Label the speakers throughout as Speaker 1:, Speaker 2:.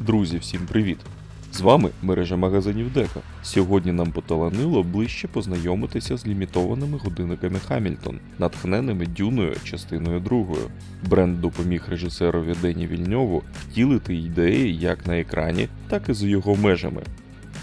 Speaker 1: Друзі, всім привіт! З вами мережа магазинів Дека. Сьогодні нам поталанило ближче познайомитися з лімітованими годинниками Хамільтон, натхненими дюною частиною другою. Бренд допоміг режисерові Дені Вільньову втілити ідеї як на екрані, так і за його межами.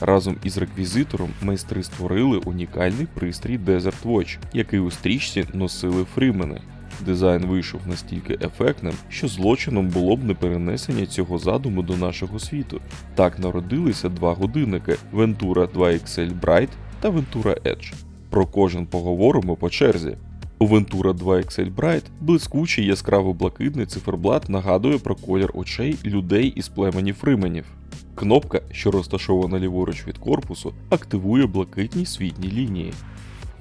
Speaker 1: Разом із реквізитором майстри створили унікальний пристрій Desert Watch, який у стрічці носили фрімени. Дизайн вийшов настільки ефектним, що злочином було б не перенесення цього задуму до нашого світу. Так народилися два годинники Ventura 2 XL Bright та Ventura Edge. Про кожен поговоримо по черзі. У Ventura 2 XL Bright блискучий яскраво блакитний циферблат нагадує про колір очей людей із племені фрименів. Кнопка, що розташована ліворуч від корпусу, активує блакитні світні лінії.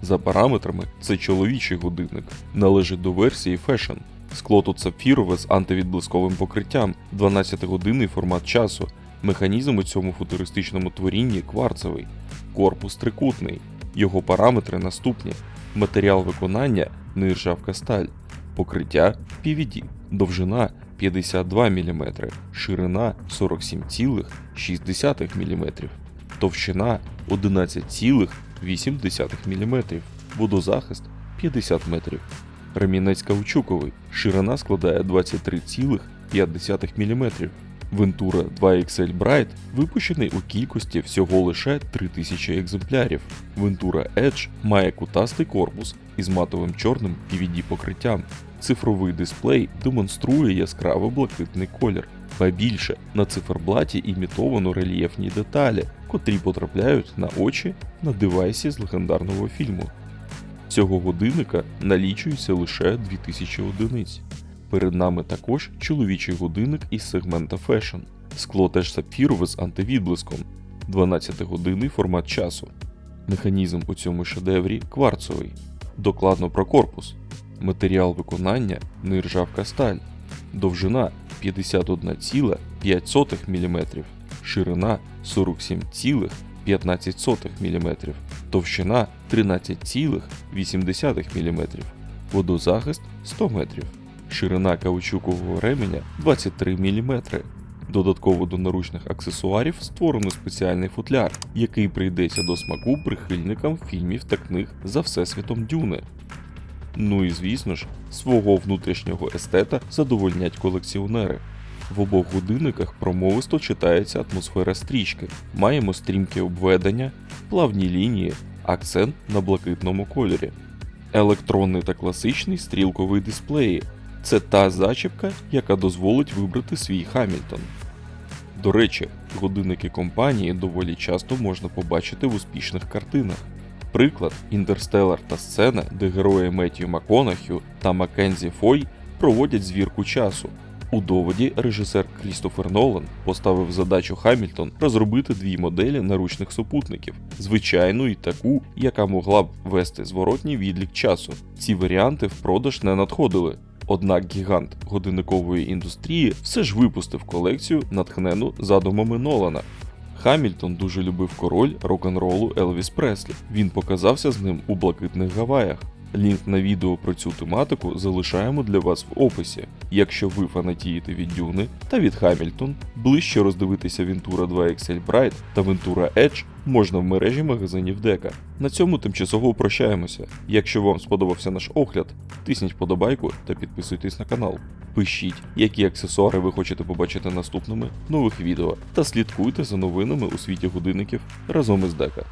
Speaker 1: За параметрами, це чоловічий годинник, належить до версії Fashion. Скло тут сапфірове з антивідблисковим покриттям, 12-годинний формат часу. Механізм у цьому футуристичному творінні кварцевий, корпус трикутний. Його параметри наступні: матеріал виконання нержавка сталь, покриття PVD, довжина 52 мм, ширина 47,6 мм, товщина 11,8 мм, водозахист 50 метрів. Ремінець каучуковий, ширина складає 23,5 мм. Ventura 2 XL Bright випущений у кількості всього лише 3000 екземплярів. Ventura Edge має кутастий корпус із матовим чорним PVD покриттям. Цифровий дисплей демонструє яскраво блакитний колір. Ба більше на циферблаті імітовано рельєфні деталі, котрі потрапляють на очі на девайсі з легендарного фільму. Цього годинника налічується лише 2000 одиниць. Перед нами також чоловічий годинник із сегмента Fashion. Скло теж сапфірове з антивідблиском, 12-годинний формат часу. Механізм у цьому шедеврі кварцовий. Докладно про корпус. Матеріал виконання нержавка сталь. Довжина 51,5 мм, ширина 47,15 мм, товщина 13,8 мм, водозахист 100 метрів, ширина каучукового ременя 23 мм. Додатково до наручних аксесуарів створено спеціальний футляр, який прийдеться до смаку прихильникам фільмів та книг за всесвітом Дюни. Ну і звісно ж, свого внутрішнього естета задовольнять колекціонери. В обох годинниках промовисто читається атмосфера стрічки. Маємо стрімке обведення, плавні лінії, акцент на блакитному кольорі. Електронний та класичний стрілковий дисплеї це та зачіпка, яка дозволить вибрати свій Хамільтон. До речі, годинники компанії доволі часто можна побачити в успішних картинах. Приклад Інтерстелар та сцена, де герої Меттію Маконахю та Маккензі Фой проводять звірку часу. У доводі режисер Крістофер Нолан поставив задачу Хамільтон розробити дві моделі наручних супутників: звичайну і таку, яка могла б вести зворотній відлік часу. Ці варіанти в продаж не надходили. Однак гігант годинникової індустрії все ж випустив колекцію, натхнену задумами Нолана. Хамільтон дуже любив король рок-н-ролу Елвіс Преслі. Він показався з ним у блакитних Гаваях. Лінк на відео про цю тематику залишаємо для вас в описі. Якщо ви фанатієте від Дюни та від Хамільтон, ближче роздивитися Ventura 2 XL Bright та Ventura Edge можна в мережі магазинів Дека. На цьому тимчасово прощаємося. Якщо вам сподобався наш огляд, тисніть подобайку та підписуйтесь на канал. Пишіть, які аксесуари ви хочете побачити наступними нових відео, та слідкуйте за новинами у світі годинників разом із Дека.